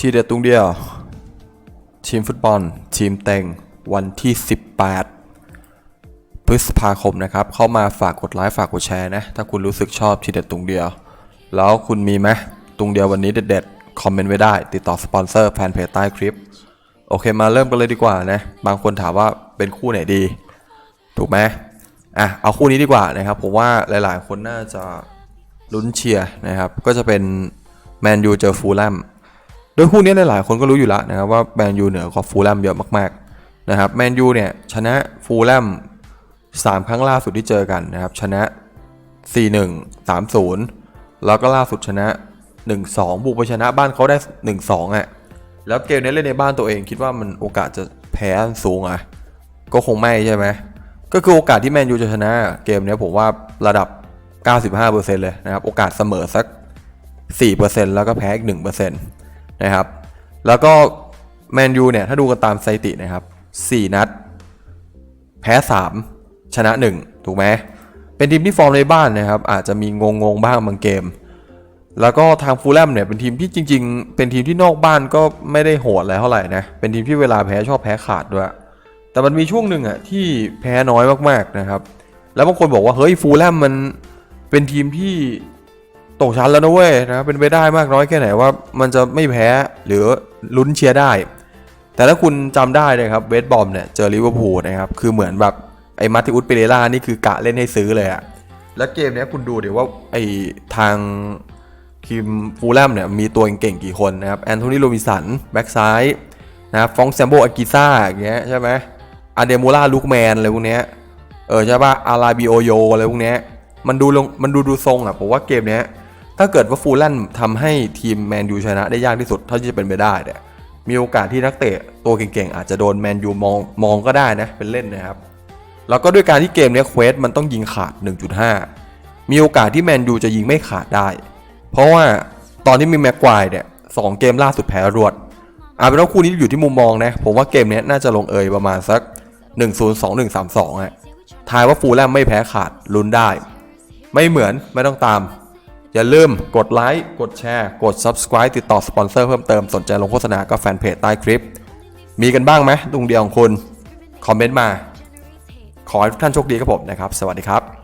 ทีเด็ดตรงเดียว ทีมฟุตบอล ทีมเต็งวันที่ 18 พฤษภาคมนะครับ เข้ามาฝากกดไลค์ฝากกดแชร์นะ ถ้าคุณรู้สึกชอบทีเด็ดตรงเดียว แล้วคุณมีไหมตรงเดียววันนี้เด็ดๆคอมเมนต์ไว้ได้ ติดต่อสปอนเซอร์แฟนเพจใต้คลิป โอเคมาเริ่มกันเลยดีกว่านะ บางคนถามว่าเป็นคู่ไหนดี ถูกไหมอะเอาคู่นี้ดีกว่านะครับผมว่าหลายๆ คนน่าจะลุ้นเชียร์นะครับ ก็จะเป็นแมนยูเจอฟูลแลม โดยคู่นี้หลายๆคนก็รู้อยู่แล้วนะครับว่าแมนยูเหนือกว่าฟูลแลมเยอะมากๆนะครับแมนยูเนี่ยชนะฟูลแลม3 ครั้งล่าสุดที่เจอกันนะครับชนะ 4-1 3-0 แล้วก็ล่าสุดชนะ 1-2 บุกไปชนะบ้านเขาได้ 1-2อะแล้วเกมนี้เล่นในบ้านตัวเองคิดว่ามันโอกาสจะแพ้สูงอะก็คงไม่ใช่ไหมก็คือโอกาสที่แมนยูจะชนะเกมนี้ผมว่าระดับ 95%เลยนะครับโอกาสเสมอสัก 4%แล้วก็แพ้อีก 1% นะครับ แล้วก็แมนยูเนี่ยถ้าดูกันตามสถิตินะครับ 4 นัด แพ้ 3 ชนะ 1 ถูกไหมเป็นทีมที่ฟอร์มในบ้านนะครับ อาจจะมีงงงๆบ้างบางเกม แล้วก็ทางฟูลแลมเนี่ยเป็นทีมที่จริง ๆ เป็นทีมที่นอกบ้านก็ไม่ได้โหดอะไรเท่าไหร่นะ เป็นทีมที่เวลาแพ้ชอบแพ้ขาดด้วย แต่มันมีช่วงหนึ่งอะที่แพ้น้อยมากๆนะครับ แล้วบางคนบอกว่าเฮ้ยฟูลแลมมันเป็นทีมที่ ตกชั้นแล้วนะเว้ยนะเป็นไปได้มากน้อยแค่ไหนว่ามันจะไม่แพ้หรือลุ้นเชียร์ได้ แต่ถ้าคุณจำได้นะครับเวสบอมเนี่ยเจอลิเวอร์พูลนะครับคือเหมือนแบบไอ้มาติอุสเปเรล่านี่คือกะเล่นให้ซื้อเลยอะแล้วเกมเนี้ยคุณดูเดี๋ยวว่าไอ้ทางทีมฟูลแลมเนี่ยมีตัวเก่งกี่คนนะครับแอนโทนีโรบินสันแบ็กซ้ายนะครับฟองแซมโบอากิซ่าอย่างเงี้ยใช่ไหมอาเดมูล่าลูกแมนอะไรพวกเนี้ยเออใช่ป่ะอาราบิโอโยอะไรพวกเนี้ยมันดูลงมันดูดูทรงอะผมว่าเกมเนี้ย ถ้าเกิดว่าฟูลแลมทำให้ทีมแมนยูชนะได้ยากที่สุดเท่าที่จะเป็นไปได้เนี่ยมีโอกาสที่นักเตะตัวเก่งๆ อาจจะโดนแมนยูมองมองก็ได้นะ เป็นเล่นนะครับ แล้วก็ด้วยการที่เกมเนี้ยเควสมันต้องยิงขาด 1.5 มีโอกาสที่แมนยูจะยิงไม่ขาดได้ เพราะว่าตอนที่มีแม็กควายเนี่ยสองเกมล่าสุดแพ้รวดอาเป็นว่าคู่นี้อยู่ที่มุมมองนะ ผมว่าเกมเนี้ยน่าจะลงเอยประมาณสัก 1-0-2-1-3-2อะทายว่าฟูลแลมไม่แพ้ขาดลุ้นได้ ไม่เหมือนไม่ต้องตาม อย่าลืมกดไลค์กดแชร์กด Subscribe ติดต่อสปอนเซอร์เพิ่มเติมสนใจลงโฆษณาก็แฟนเพจใต้คลิป มีกันบ้างไหมตรงเดียวของคุณ คอมเมนต์มา ขอให้ทุกท่านโชคดีครับผมนะครับ สวัสดีครับ